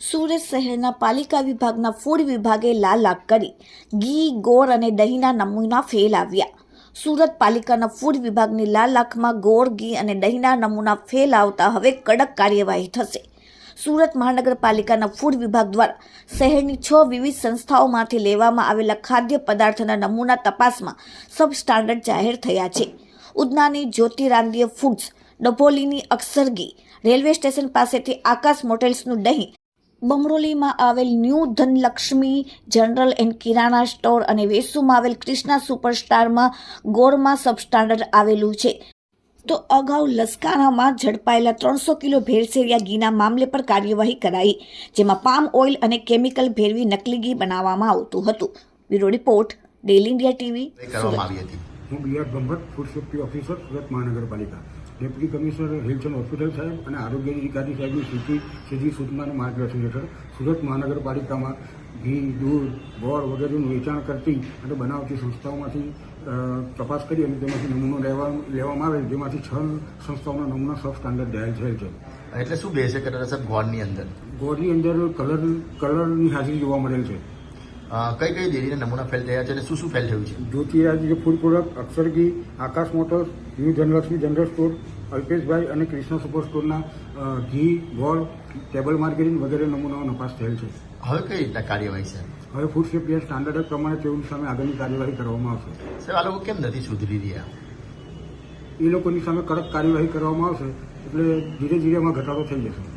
સુરત શહેરના પાલિકા વિભાગના ફૂડ વિભાગે લાલાક કરી ઘી, ગોળ અને દહીંના નમૂના ફેલ આવ્યા. સુરત પાલિકાના ફૂડ વિભાગની લાલાખમાં ગોળ, ઘી અને દહીંના નમૂના ફેલ આવતા હવે કડક કાર્યવાહી થશે. સુરત મહાનગરપાલિકાના ફૂડ વિભાગ દ્વારા શહેરની છ વિવિધ સંસ્થાઓમાંથી લેવામાં આવેલા ખાદ્ય પદાર્થના નમૂના તપાસમાં સબ સ્ટાન્ડર્ડ જાહેર થયા છે. ઉદનાની જ્યોતિરાંદીય ફૂડ્સ ડભોલીની અક્ષરગી રેલવે સ્ટેશન પાસેથી આકાશ મોટેલ્સનું દહીં બમરોલીમાં આવેલ new Dhanlaxmi general and kirana store અને વેસુમાં આવેલ ક્રિષ્ના સુપરસ્ટારમાં ગોળમાં સબસ્ટાન્ડર્ડ આવેલું છે. તો અગાઉ લસકાણામાં ઝડપાયેલા ત્રણસો કિલો ભેળસેરિયા ઘીના મામલે પર કાર્યવાહી કરાઈ જેમાં પામ ઓઇલ અને કેમિકલ ભેળવી નકલી ઘી બનાવવામાં આવતું હતું. Bureau report daily India TV કરવામાં આવી હતી. હું B R Brahmbhatt food safety officer Surat Mahanagarpalika. Deputy commissioner health and hospital સાહેબ અને આરોગ્ય અધિકારી સાહેબની સીધી સીધી સૂચનાના માર્ગદર્શન હેઠળ સુરત મહાનગરપાલિકામાં ઘી દૂધ ગોળ વગેરેનું વેચાણ કરતી અને બનાવતી સંસ્થાઓમાંથી તપાસ કરી અને તેમાંથી નમૂનો લેવા લેવામાં આવે જેમાંથી છ સંસ્થાઓના નમૂના સબ સ્ટાન્ડર્ડ જાહેર થયેલ છે. એટલે શું બેસે કરે સાહેબ ગોળની અંદર? ગોળની અંદર કલર કલરની હાજરી જોવા મળેલ છે. કઈ કઈ ડેરીના નમૂના ફેલ થયા છે અને શું શું ફેલ થયું છે? જ્યોતિરાજ જે food product અક્ષરગી Akash motors new Dhanlaxmi general store Alpeshbhai અને કૃષ્ણ સુપર સ્ટોરના ઘી ગોળ ટેબલ માર્કેટિંગ વગેરે નમૂનાઓ નપાસ થયેલ છે. હવે કઈ રીતના કાર્યવાહી છે? હવે ફૂડ સેફ્ટી સ્ટાન્ડર્ડ પ્રમાણે તેઓની સામે આગળની કાર્યવાહી કરવામાં આવશે. સાહેબ આ લોકો કેમ નથી સુધરી રહ્યા? એ લોકોની સામે કડક કાર્યવાહી કરવામાં આવશે એટલે ધીરે ધીરે એમાં ઘટાડો થઈ જશે.